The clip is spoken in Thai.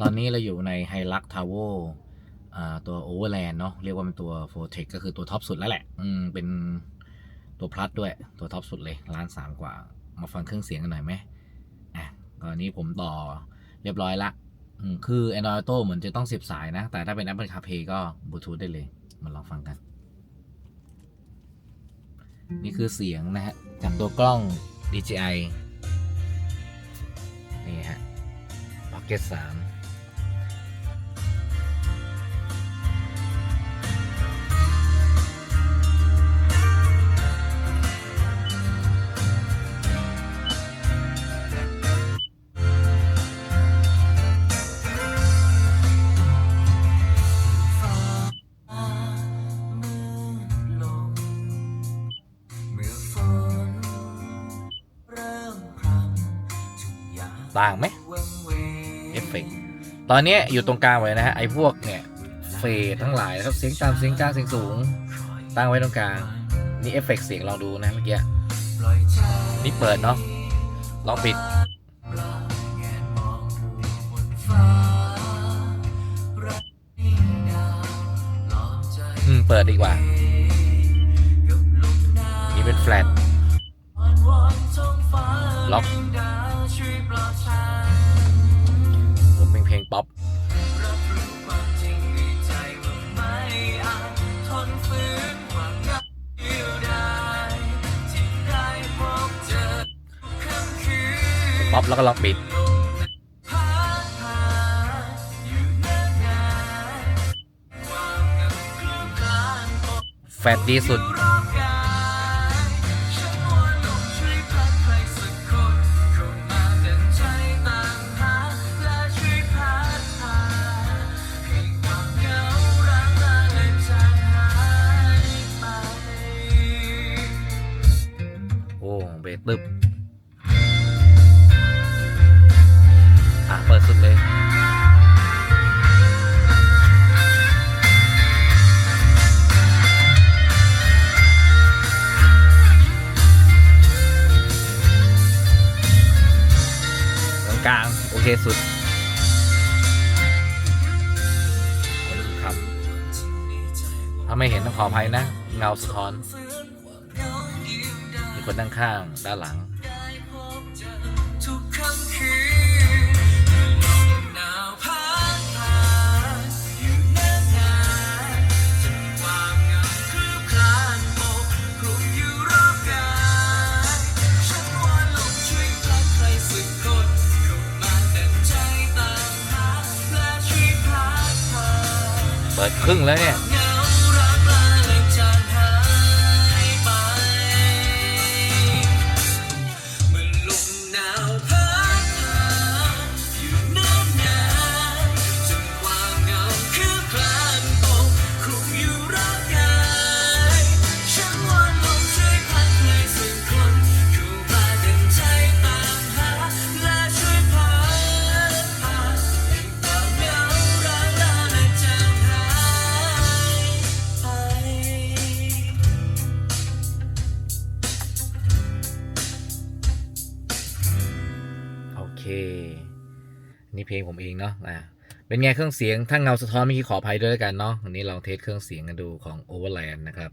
ตอนนี้เราอยู่ในไฮลักทาวเวอร์ตัวโอเวอร์แลนด์เนาะเรียกว่าเป็นตัวโฟเทคก็คือตัวท็อปสุดแล้วแหละ อืม เป็นตัวพลัสด้วยตัวท็อปสุดเลยล้านสามกว่า มาฟังเครื่องเสียงกันหน่อยไหมอะตอนนี้ผมต่อเรียบร้อยละอืมคือ Android Auto เหมือนจะต้องเสียบสายนะ แต่ถ้าเป็น Apple CarPlay ก็บลูทูธได้เลย มาลองฟังกัน นี่คือเสียงนะฮะ จากตัวกล้อง DJI นี่ฮะ Pocket 3 ต่างไหมเอฟเฟกต์ตอนนี้อยู่ตรงกลางไว้นะฮะไอ้พวกเนี่ยเฟดทั้งหลายนะครับเสียงต่ำเสียงกลางเสียงสูง ตั้งไว้ตรงกลางนี่เอฟเฟกต์เสียงลองดูนะเมื่อกี้นี่เปิดเนาะลองปิดอืมเปิดดีกว่า นี่เป็นแฟลตล็อก งป๊อปรับรู้ความจริงในใจว่าไม่อาจทนฝืนความเหงาอยู่ได้ที่ได้พบเจอทุกค่ำคืนป๊อปแล้วก็ล็องปิดพัดผ่านอ ตึบอะเปิดสุดเลยตรงกลางโอเคสุดครับ ถ้าไม่เห็นต้องขออภัยนะ เงาสะท้อน คนข้างๆด้านหลังเปิดครึ่งแล้วเนี่ย เคนี่เพลงผมเองเนาะอ่าเป็นไงเครื่องเสียงถ้าเงาสะท้อนเมื่อกี้ขออภัยด้วยแล้วกันเนาะวันนี้ลองเทสเครื่องเสียงกันดูของ Overland นะครับ